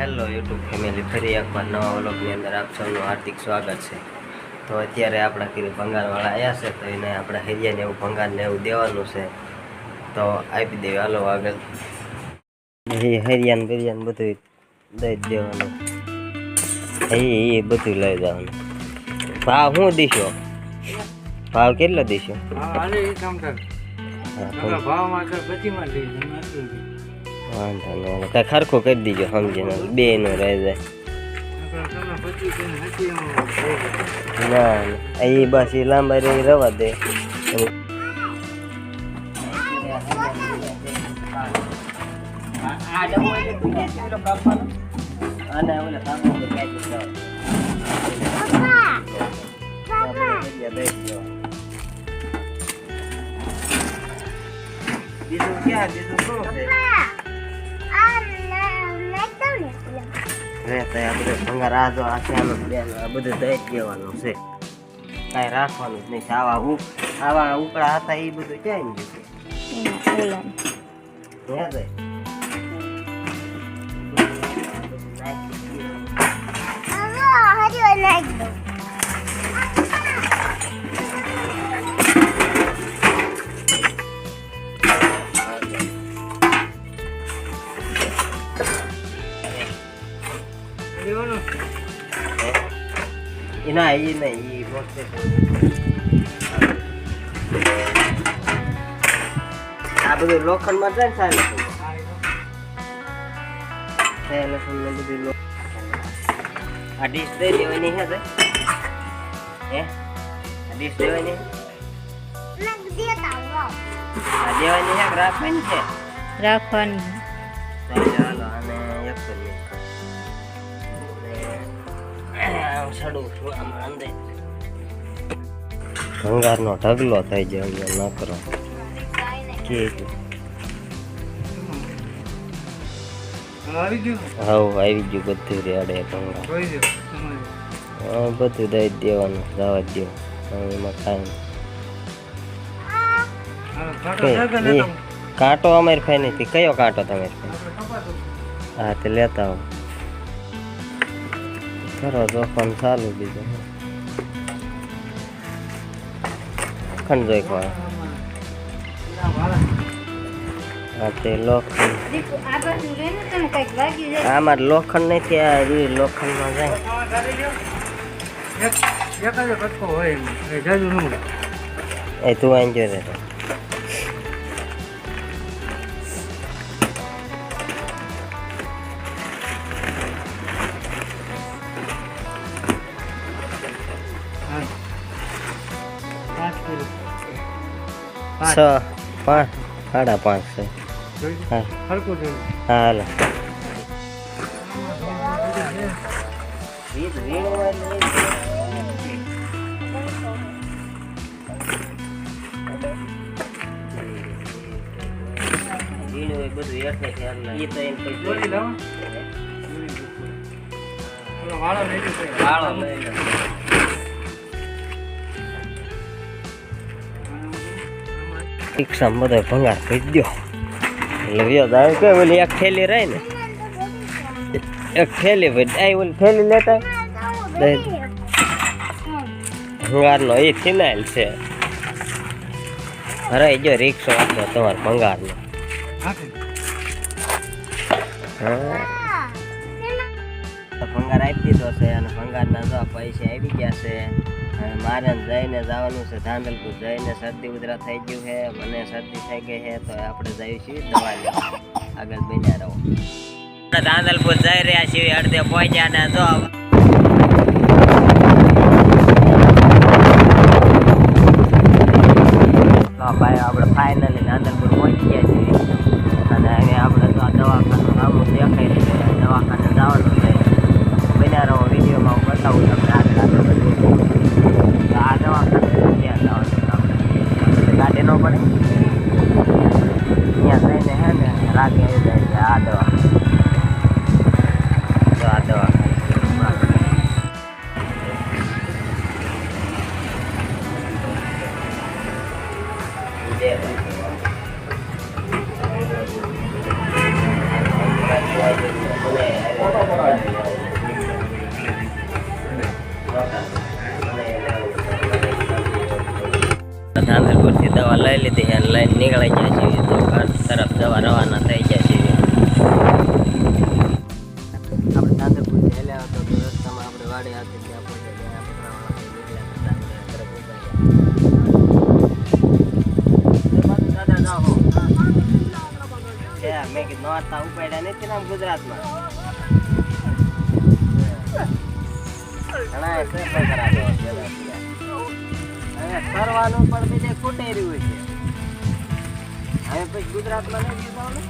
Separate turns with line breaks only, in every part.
Hello YouTube family ફરી એકવાર નવા વ્લોગની અંદર આપ સૌનું હાર્દિક સ્વાગત છે. તો અત્યારે આપણા કીધું ભંગારવાળા આવ્યા છે તો એને આપણે હરિયાને એવું ભંગારને એવું દેવાનું છે. તો આપી દેવું. હાલો આગળ. હરિયાન બિરિયાન બધું દઈ દેવાનું. એ એ બધું લઈ જવાનું. ભાવ શું દીશો? ભાવ કેટલો દીશો?
ભાવમાં
વાંધો નહીં કાંઈ ખરખું કરી દીજો સમજીને બે નું રહી જાય. ના એ બસ એ લાંબા રહી રવા દે. બીજું બધું ભંગાર આ આ છે બધું દઈ દેવાનું છે. કાંઈ રાખવાનું જ નહીં છે. આવા ઉ આવા ઉકળા હતા એ બધું ક્યાં ગયું છે હે દે ના એ નહીં એ આ બધું લોખંડમાં જાય ને સારું
તો.
લસણ ને બધું લો આ ડીશ દઈ દેવાની હે હે? આ ડીશ દેવાની? આ દેવાની હે રાખવાની છે?
રાખવાની.
અને આમ અંદર ભંગારનો ઢગલો થઈ જાય અહીંયા ન કરો. કે
આવી ગયું?
હવ આવી ગયું બધું રેડે ભંગાર. બધું દઈ દેવાનું જવા જ દેવું એમાં કાંઈ કાંટો અમારી પાસે નથી કયો કાંટો તમારી પાસે હા તે લેતા આવો.
આ બાજુ જોઈને બીજું કંઈક વાગ્યું જાય
આમાં લોખંડ નથી આ લોખંડમાં જાય.
એ
તું અહીં જોઈ છ પાંચ સાડા પાંચ છે
લો.
હા
લો.
હાલો
જોઈ લો. ઓલો વાળો લઈ લો
રિક્ષામાં બધો ભંગાર કરી દો એટલે વ્યો કે ઓલી એક થેલી રહી ને. એક થેલી ભાઈ આ ઓલી થેલી લેતા. ભંગારનો એ ફિનાઇલ છે. અરે જો રિક્ષો આપો તમારે ભંગારનો.
નો
હા. ભંગાર આપી દીધો છે અને ભંગારના જો પૈસા આવી ગયા છે, અને મારે જઈને જવાનું છે ધાંધલપુર, જઈને શરદી ઉધરા થઈ ગયું છે, મને શરદી થઈ ગઈ છે, તો આપણે જઈએ છીએ દવા આગળ બન્યા રહો. ધાંધલપુર જઈ રહ્યા છીએ, અડધે પહોંચ્યા ને જો ભાઈ, આપણે ફાઇનલી નાંદલપુર પહોંચી ને રાગે આવી જાય ધામેરપુરથી દવા લઈ લીધી અને લઈને નીકળી ગયા છે તો ઘર તરફ દવા રવાના થઈ ગયા છે આપણે ધામેરપુરથી હેલ્યા હતો તો રસ્તામાં આપણે વાડી હતી. ત્યાં પહોંચે ત્યાં મેં કીધું નોરતા ઉપાડ્યા આમ ગુજરાતમાં. ઘણા છે કરાવે કરવાનું પણ ખૂટે હોય છે. હવે પછી ગુજરાતમાં નથી જીવવાનું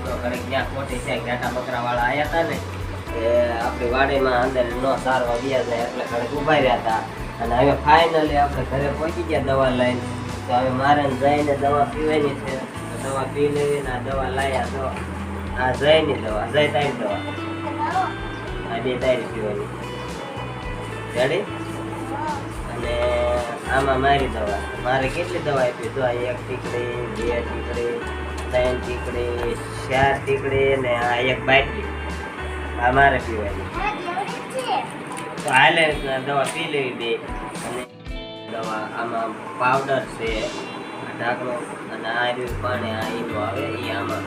અને આ દવા પીવાની. અને આમાં મારી દવા. મારે કેટલી દવા આપી? તો એક ટીકડી, બે ટીકડી, ત્રણ ટીકડી ચાર ટીકડી ને આ એક બાટલી. આ મારે પીવાની. તો હાલે દવા પી લેવી બે. અને દવા આમાં પાવડર છે ઢાંકણો અને આ રહ્યું પાણી, આ ઈનું આવે એ આમાં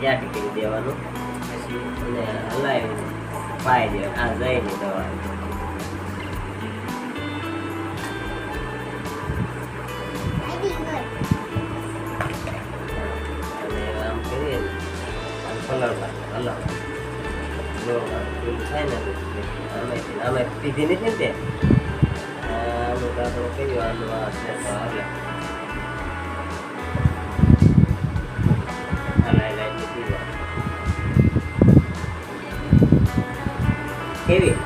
ત્યાં ટીકડી દેવાનું. પછી અને હલાવી પાઈ દે આ જઈને દવા. પીધી નથી ને તે આનું તો કઈ કહ્યું આનું આ છે તો હાલે હલાઈ હલાઈને પીવા કેવી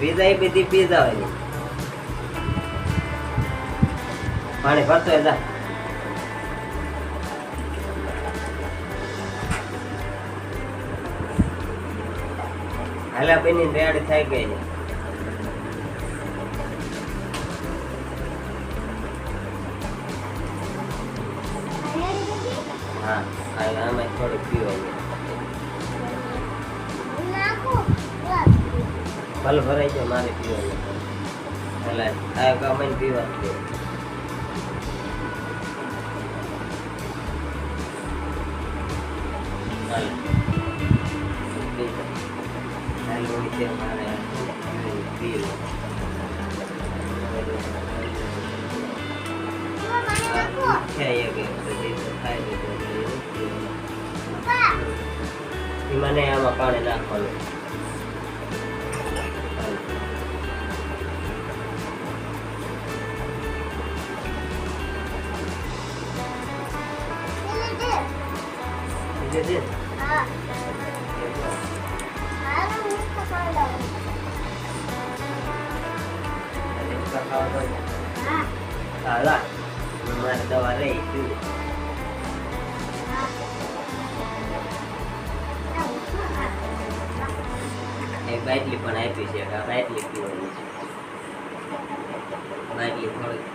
પીઝા એ બધી પીઝા હોય પાણી ભરતો હોય હાલા બેની રેડ થઈ ગઈ છે હા આમાં થોડુંક પીવાનું ફલ ભરાઈ જાય મારે પીવાનું એટલે આ ગમે પીવાનું છે. ઈ મને આમાં પાણી નાખવાનું હાલે. બીજું છે? આજે ઉકા ખાવા તો હા લા મારે દવા રહી પીવું એક બાટલી પણ આપી છે કે આ બાટલી પીવાની છે બાટલી થોડીક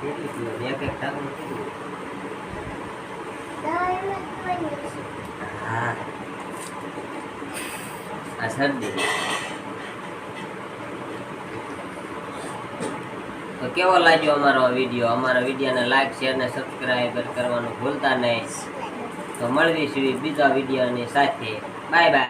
કેટલી પીવાની એક એક ટાંકનું પીવું હા આ શરદી કેવો લાગ્યો અમારો વીડિયો? અમારા વિડીયોને લાઈક શેર ને સબસ્ક્રાઈબ કરવાનું ભૂલતા નહીં. તો મળવીશું બીજા વિડીયોની સાથે. Bye bye